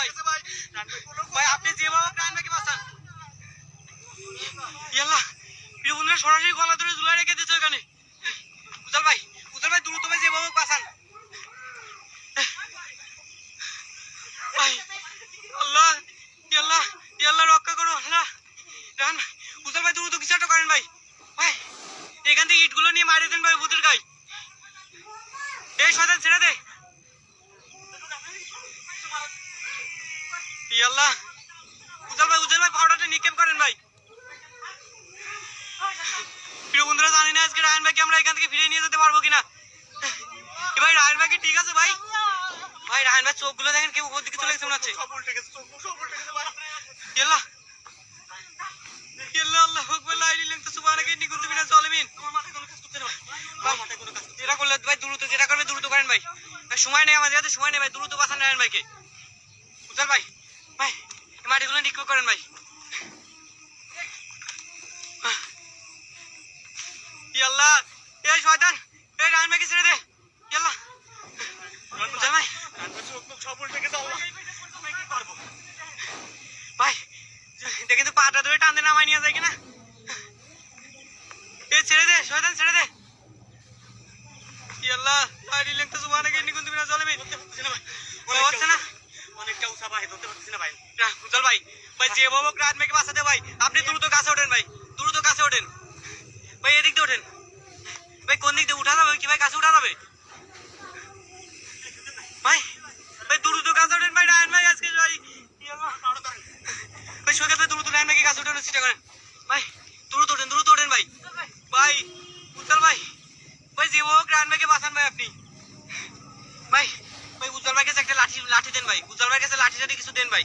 ভাই ভাই সরাসরি গলা ধরে ঝুলাই রেখে দিয়েছে ওখানে। উজাল ভাই উজাল ভাই, দ্রুত ভাই যেভাবে বাঁচান। রক্ষা করো আল্লাহ ভাই ভাই। ভাই, এখান থেকে ইটগুলো নিয়ে মারি দেন ভাই ভূতের গায়ে। এই ছেড়ে দে। ইয়াল্লাহ উজাল ভাই উজাল ভাই পাউডারটা নিক্ষেপ করেন ভাই। প্রিয় বন্ধুরা, জানি না আজকে রায়ন ভাইকে আমরা এখান থেকে ফিরিয়ে নিয়ে যেতে পারব কিনা। ভাই, রায়ন ভাই কি ঠিক আছে ভাই? ভাই, রায়ন ভাই, চোখগুলো দেখেন কেউ উপর দিকে চলে গেছে মনে হচ্ছে। ইয়াল্লাহ যেটা করলে ভাই দ্রুত, যেটা করবে দ্রুত করেন ভাই। সময় নেই আমাদের সময় নেই ভাই, দ্রুত বাঁচান রায়ন ভাইকে। উজ্জ্বল ভাই ভাই মাটিগুলো নিক্ষেপ করেন ভাই? ইয়াল্লাহ, এই শয়তান, এই রায়ন ভাইকে ছেড়ে দে। ইয়াল্লাহ। উজ্জ্বল ভাই। ভাই দেখে তো পাটা ধরে টানতে নামাই নিয়ে যায় কিনা? এ ছেড়ে দে, শয়তান, ছেড়ে দে। ইয়াল্লাহ আইডি লেখতে সুবহানাকে ইন্নী কুনতু মিনাজ জালিমিন হচ্ছে না অনেকটা উঁচা আপনি দ্রুত কাছে ওঠেন ভাই, দ্রুত কাছে ওঠেন। ভাই, এদিক দিয়ে ওঠেন। ভাই, কোন দিক দিয়ে উঠা যাবে? কি ভাই, কাছে উঠা যাবে? ভাই ভাই, দ্রুত কাছে ওঠেন ভাই, রায়ন ভাই, আজকে ভাই। ভাই সৈকত ভাই, দ্রুত রায়ন ভাইকে কাছে ওঠেন চিন্তা করেন। ভাই, দ্রুত ওঠেন দ্রুত ওঠেন ভাই। ভাই, উজ্জ্বল ভাই ভাই, যে বাবক রায়ন ভাইকে বাঁচান ভাই আপনি ভাই ভাই উজ্জ্বল ভাই কাছে একটা লাঠি লাঠি দেন ভাই। উজ্জ্বল ভাই কাছে লাঠি টাঠি কিছু দেন ভাই।